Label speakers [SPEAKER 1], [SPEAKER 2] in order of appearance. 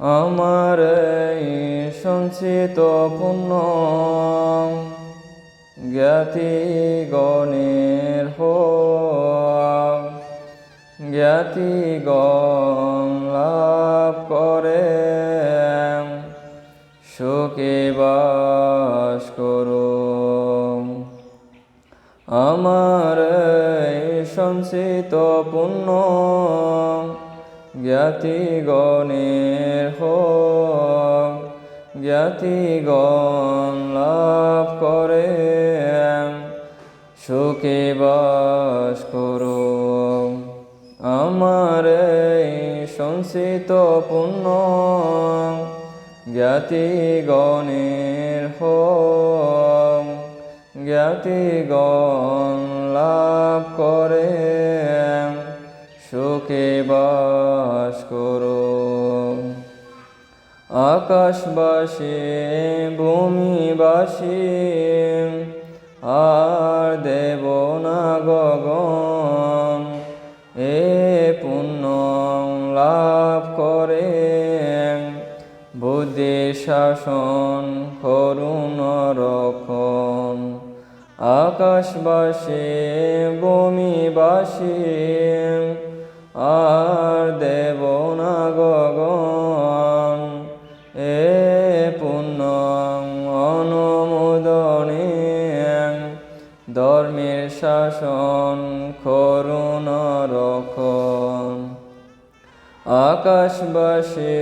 [SPEAKER 1] আমার সঞ্চিত পুণ্য জ্ঞাতি গণের হোক জ্ঞাতি গণ লাভ করে সুখে বাস করুন আমার সঞ্চিত পুণ্য জ্ঞাতি গণের হোক, জ্ঞাতি গণ লাভ করে সুখে বাস করুন। আমার সঞ্চিত পুণ্য জ্ঞাতি গণের হোক, জ্ঞাতি গণ লাভ করে সুখে বাস করুন। আকাশবাসী, ভূমিবাসী, আর দেব না গগন এ পুণ্য লাভ করে। বুদ্ধি, শাসন, করুণ, রক্ষণ। আকাশবাসী, ভূমিবাসী অনুমোদনে ধর্মের শাসন করুণ রক্ষণ। আকাশবাসী